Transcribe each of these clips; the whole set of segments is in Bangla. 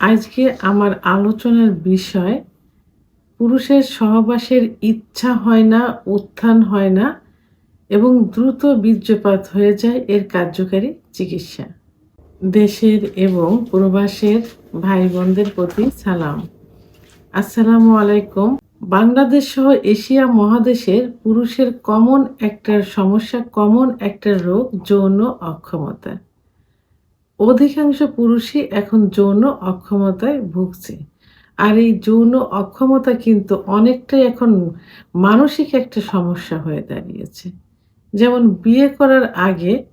আজকে আমার আলোচনার বিষয়, পুরুষের সহবাসের ইচ্ছা হয় না, উত্থান হয় না এবং দ্রুত বীর্যপাত হয়ে যায় এর কার্যকারী চিকিৎসা। দেশের এবং প্রবাসের ভাই বোনদের প্রতি সালাম। আসসালামু আলাইকুম। বাংলাদেশ সহ এশিয়া মহাদেশের পুরুষের কমন একটা সমস্যা, কমন একটা রোগ যৌন অক্ষমতা। অধিকাংশ পুরুষই এখন যৌন অক্ষমতায় ভুগছে। আর এই যৌন অক্ষমতা কিন্তু অনেকটাই এখন মানসিক একটা সমস্যা হয়ে দাঁড়িয়েছে। যেমন বিয়ে করার আগে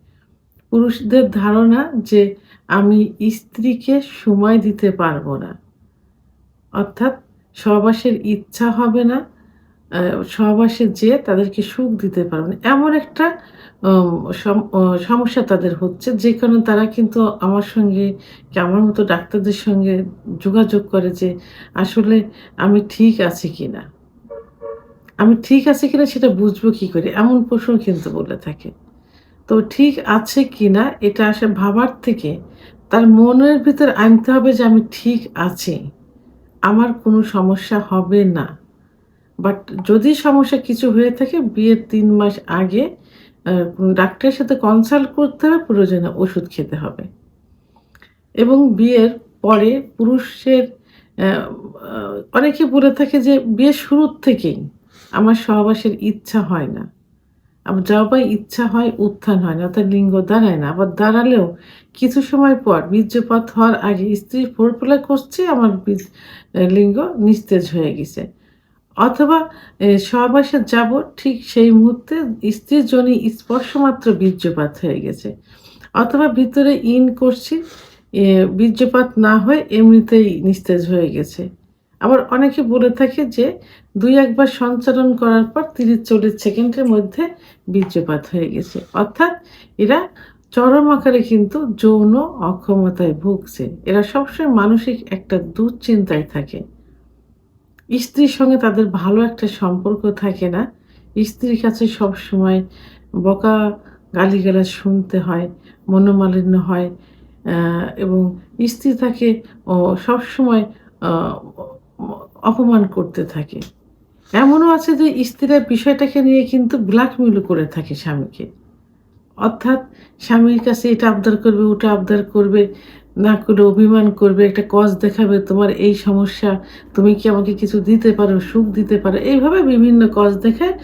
পুরুষদের ধারণা যে আমি স্ত্রীকে সময় দিতে পারব না। অর্থাৎ সবাসের ইচ্ছা হবে না সহবাসে যে তাদেরকে সুখ দিতে পারবে না এমন একটা সম- সমস্যা তাদের হচ্ছে, যে কারণে তারা কিন্তু আমার সঙ্গে, কি আমার মতো ডাক্তারদের সঙ্গে যোগাযোগ করে যে আসলে আমি ঠিক আছি কি না আমি ঠিক আছে কিনা সেটা বুঝব কি করে, এমন প্রশ্ন কিন্তু বলে থাকে। তো ঠিক আছে কি না এটা আসে ভাবার থেকে, তার মনের ভিতর আনতে হবে যে আমি ঠিক আছি। আমার কোনো সমস্যা হবে না। বাট যদি সমস্যা কিছু হয়ে থাকে, বিয়ের তিন মাস আগে ডাক্তারের সাথে কনসাল্ট করতে হবে প্রয়োজনে ওষুধ খেতে হবে। এবং বিয়ের পরে পুরুষের অনেকে বলে থাকে যে বিয়ের শুরুর থেকেই আমার সহবাসের ইচ্ছা হয় না। আবার যাওয়াই ইচ্ছা হয়, উত্থান হয় না, অর্থাৎ লিঙ্গ দাঁড়ায় না। আবার দাঁড়ালেও কিছু সময় পর বীর্যপাত হওয়ার আগে স্ত্রী ফোরপোলা করছে, আমার লিঙ্গ নিস্তেজ হয়ে গেছে। অথবা সহবাসে যাব ঠিক সেই মুহূর্তে স্ত্রীর জনি স্পর্শ মাত্র বীর্যপাত হয়ে গেছে। অথবা ভিতরে ইন করছি বীর্যপাত না হয়ে এমনিতেই নিস্তেজ হয়ে গেছে। আবার অনেকে বলে থাকে যে, দুই একবার সঞ্চালন করার পর তিরিশ চল্লিশ সেকেন্ডের মধ্যে বীর্যপাত হয়ে গেছে। অর্থাৎ এরা চরম আকারে কিন্তু যৌন অক্ষমতায় ভুগছে। এরা সবসময় মানসিক একটা দুশ্চিন্তায় থাকে। স্ত্রীর সঙ্গে তাদের ভালো একটা সম্পর্ক থাকে না। স্ত্রীর কাছে সব সময় বকা গালিগালাজ শুনতে হয়, মনোমালিন্য হয় এবং স্ত্রী তাকে সবসময় অপমান করতে থাকে। এমনও আছে যে স্ত্রীরা বিষয়টাকে নিয়ে কিন্তু ব্ল্যাকমেল করে থাকে স্বামীকে। অর্থাৎ স্বামীর কাছে এটা আবদার করবে, ওটা আবদার করবে না করে অভিমান করবে, একটা কজ দেখাবে, তোমার এই সমস্যা, তুমি কি আমাকে কিছু দিতে পারো, সুখ দিতে পারো? এইভাবে বিভিন্ন কজ দেখায়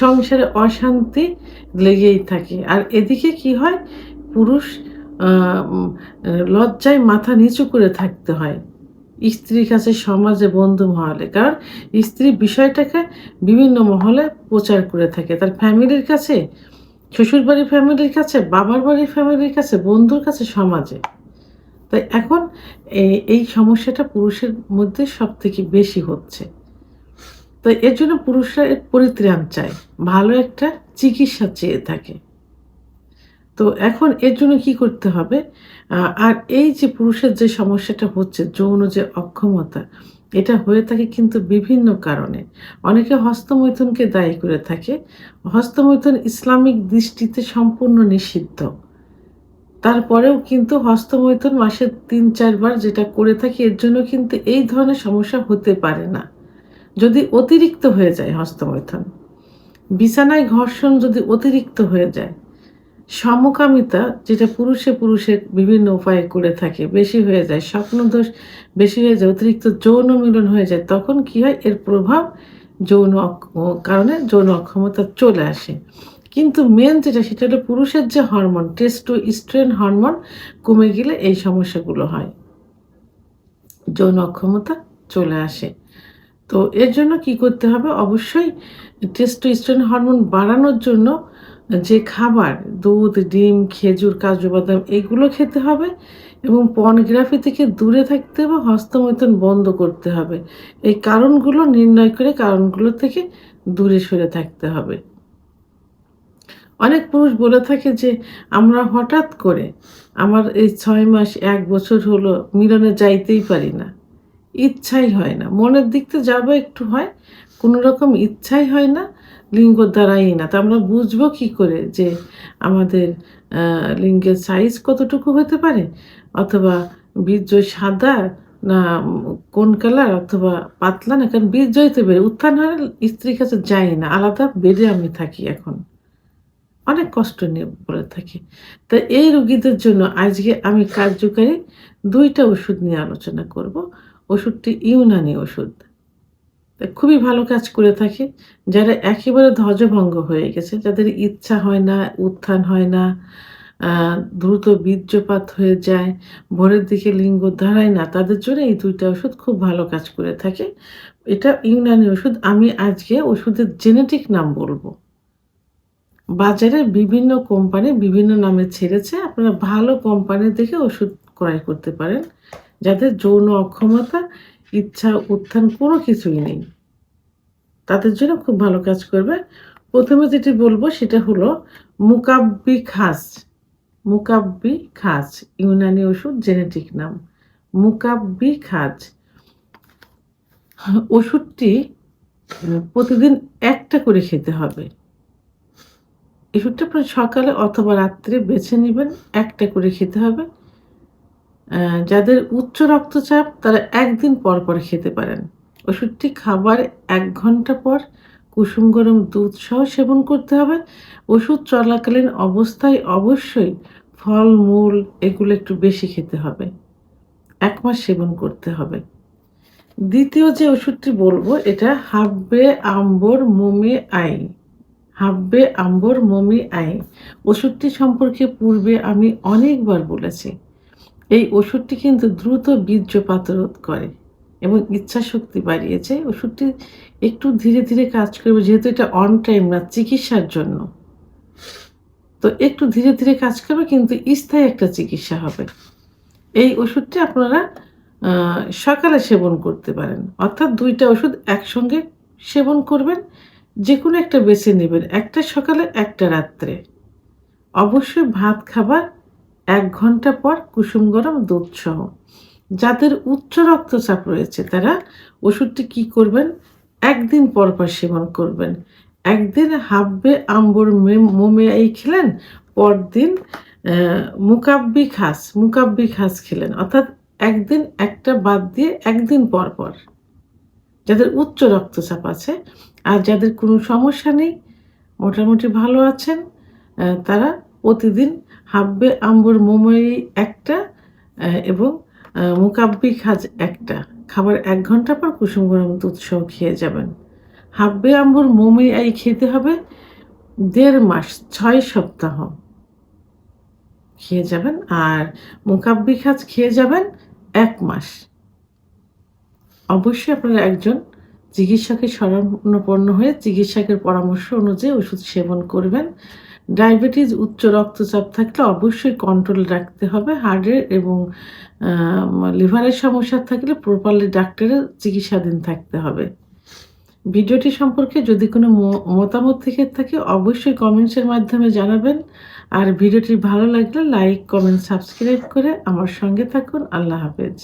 সংসারে অশান্তি লেগেই থাকে। আর এদিকে কি হয়? পুরুষ লজ্জায় মাথা নিচু করে থাকতে হয়। স্ত্রীর কাছে সমাজে বন্ধু মহলে। কারণ স্ত্রী বিষয়টাকে বিভিন্ন মহলে প্রচার করে থাকে। তার ফ্যামিলির কাছে, শ্বশুরবাড়ির ফ্যামিলির কাছে, বাবার বাড়ির ফ্যামিলির কাছে, বন্ধুর কাছে, সমাজে। তাই এখন এই- সমস্যাটা পুরুষের মধ্যে সব থেকে বেশি হচ্ছে। তো এর জন্য পুরুষরা এর পরিত্রাণ চায়, ভালো একটা চিকিৎসা চেয়ে থাকে। তো এখন এর জন্য কি করতে হবে? আর এই যে পুরুষের যে সমস্যাটা হচ্ছে, যৌন যে অক্ষমতা, এটা হয়ে থাকে কিন্তু বিভিন্ন কারণে। অনেকে হস্তমৈথুনকে দায়ী করে থাকে। হস্তমৈথুন ইসলামিক দৃষ্টিতে সম্পূর্ণ নিষিদ্ধ। তারপরেও কিন্তু হস্তমৈথুন মাসে তিন চারবার যেটা করে থাকি, এর জন্য কিন্তু এই ধরনের সমস্যা হতে পারে না। যদি অতিরিক্ত হয়ে যায় হস্তমৈথুন, বিছানায় ঘর্ষণ যদি অতিরিক্ত হয়ে যায়, সমকামিতা যেটা পুরুষে পুরুষে বিভিন্ন উপায়ে করে থাকে, বেশি হয়ে যায়, স্বপ্নদোষ বেশি হয়ে যায়, অতিরিক্ত যৌন মিলন হয়ে যায়, তখন কি হয়? এর প্রভাব যৌন কারণে যৌন অক্ষমতা চলে আসে। কিন্তু মেন যেটা, সেটা হলো পুরুষের যে হরমোন টেস্টোস্টেরন হরমোন কমে গেলে এই সমস্যাগুলো হয়। যৌন অক্ষমতা চলে আসে। তো এর জন্য কি করতে হবে? অবশ্যই টেস্টোস্টেরন হরমোন বাড়ানোর জন্য যে খাবার, দুধ, ডিম, খেজুর, কাজু বাদাম, এগুলো খেতে হবে এবং পর্নোগ্রাফি থেকে দূরে থাকতে হবে, হস্তমৈথুন বন্ধ করতে হবে। এই কারণগুলো নির্ণয় করে কারণগুলো থেকে দূরে সরে থাকতে হবে। অনেক পুরুষ বলে থাকে যে, আমরা হঠাৎ করে আমার এই ছয় মাস এক বছর হলো মিলনে যাইতেই পারি না। ইচ্ছাই হয় না। মনের দিক থেকে যাব একটু হয়। কোনো রকম ইচ্ছাই হয় না, লিঙ্গ দ্বারাই না। তো আমরা বুঝব কি করে যে, আমাদের লিঙ্গের সাইজ কতটুকু হতে পারে? অথবা বীর্য সাদা না, কোন কালার অথবা পাতলা না? কারণ বিজয় তো বেড়ে উত্থান হয় স্ত্রীর কাছে যাই না। আলাদা বেডে আমি থাকি এখন। অনেক কষ্ট নিয়ে বলে থাকি। তা এই রোগীদের জন্য আজকে আমি কার্যকারী দুইটা ওষুধ নিয়ে আলোচনা করব। ওষুধটি ইউনানি ওষুধ। খুবই ভালো কাজ করে থাকে। যারা একেবারে ধ্বজভঙ্গ হয়ে গেছে, যাদের ইচ্ছা হয় না, উত্থান হয় না দ্রুত বীর্যপাত হয়ে যায়, ভোরের দিকে লিঙ্গ দাঁড়ায় না, তাদের জন্য এই দুইটা ওষুধ খুব ভালো কাজ করে থাকে। এটা ইউনানি ওষুধ। আমি আজকে ওষুধের জেনেটিক নাম বলব। বাজারে বিভিন্ন কোম্পানি বিভিন্ন নামে ছেড়েছে। আপনারা ভালো কোম্পানি দেখে ওষুধ ক্রয় করতে পারেন। যাদের যৌন অক্ষমতা, ইচ্ছা, উত্থান কোনো কিছুই নেই। তাদের জন্য খুব ভালো কাজ করবে। প্রথমে যেটি বলব সেটা হলো মুকাব্বি খাস। মুকাব্বি খাজ ইউনানি ওষুধ, জেনেটিক নাম। মুকাব্বি খাজ ওষুধটি প্রতিদিন একটা করে খেতে হবে। ওষুধটা আপনার সকালে অথবা রাত্রে বেছে নেবেন, একটা করে খেতে হবে। যাদের উচ্চ রক্তচাপ তারা একদিন পর পর খেতে পারেন। ওষুধটি খাবার এক ঘণ্টা পর কুসুম গরম দুধ সহ সেবন করতে হবে। ওষুধ চলাকালীন অবস্থায় অবশ্যই ফল, মূল এগুলো একটু বেশি খেতে হবে। এক মাস সেবন করতে হবে। দ্বিতীয় যে ওষুধটি বলব, এটা হাব্বে আম্বর, মোমে, আই। হাব্বে, আম্বর, মমি, আই। ওষুধটি সম্পর্কে পূর্বে আমি অনেকবার বলেছি। এই ওষুধটি কিন্তু দ্রুত বীর্যপাত রোধ করে এবং ইচ্ছা শক্তি বাড়িয়েছে। ওষুধটি একটু ধীরে ধীরে কাজ করবে, যেহেতু এটা অন টাইম না, চিকিৎসার জন্য। তো একটু ধীরে ধীরে কাজ করবে, কিন্তু স্থায়ী একটা চিকিৎসা হবে। এই ওষুধটি আপনারা সকালে সেবন করতে পারেন। অর্থাৎ দুইটা ওষুধ একসঙ্গে সেবন করবেন যে কোনো একটা বেছে নেবেন, একটা সকালে, একটা রাত্রে। অবশ্যই ভাত, খাবার, এক ঘণ্টা পর কুসুম গরম দুধ সহ। যাদের উচ্চ রক্তচাপ রয়েছে, তারা ওষুধটি কি করবেন? একদিন পর পর সেবন করবেন। একদিন হাব্বে আম্বর মোমে এই খেলেন, পরদিন মুকাব্বি খাস মুকাব্বি খাস খেলেন। অর্থাৎ একদিন একটা বাদ দিয়ে একদিন পর পর। যাদের উচ্চ রক্তচাপ আছে আর যাদের কোনো সমস্যা নেই, মোটামুটি ভালো আছেন তারা প্রতিদিন হাব্বে আম্বর মোমই একটা এবং মুকাব্বি খাজ একটা। খাবার এক ঘণ্টা পর কুসুম গরম সহ খেয়ে যাবেন। হাব্বে আম্বর মোমই আই খেতে হবে দেড় মাস, ছয় সপ্তাহ। খেয়ে যাবেন আর মুকাব্বি খাজ খেয়ে যাবেন এক মাস। অবশ্যই আপনারা একজন চিকিৎসকের শরণাপন্ন হয়ে চিকিৎসকের পরামর্শ অনুযায়ী ওষুধ সেবন করবেন। ডায়াবেটিস, উচ্চ রক্তচাপ থাকলে অবশ্যই কন্ট্রোল রাখতে হবে। হার্টের এবং লিভারের সমস্যা থাকলে প্রপারলি ডাক্তারের চিকিৎসাধীন থাকতে হবে। ভিডিওটি সম্পর্কে যদি কোনো মতামত থেকে থাকে অবশ্যই কমেন্টসের মাধ্যমে জানাবেন। আর ভিডিওটি ভালো লাগলে লাইক কমেন্ট সাবস্ক্রাইব করে আমার সঙ্গে থাকুন। আল্লাহ হাফেজ।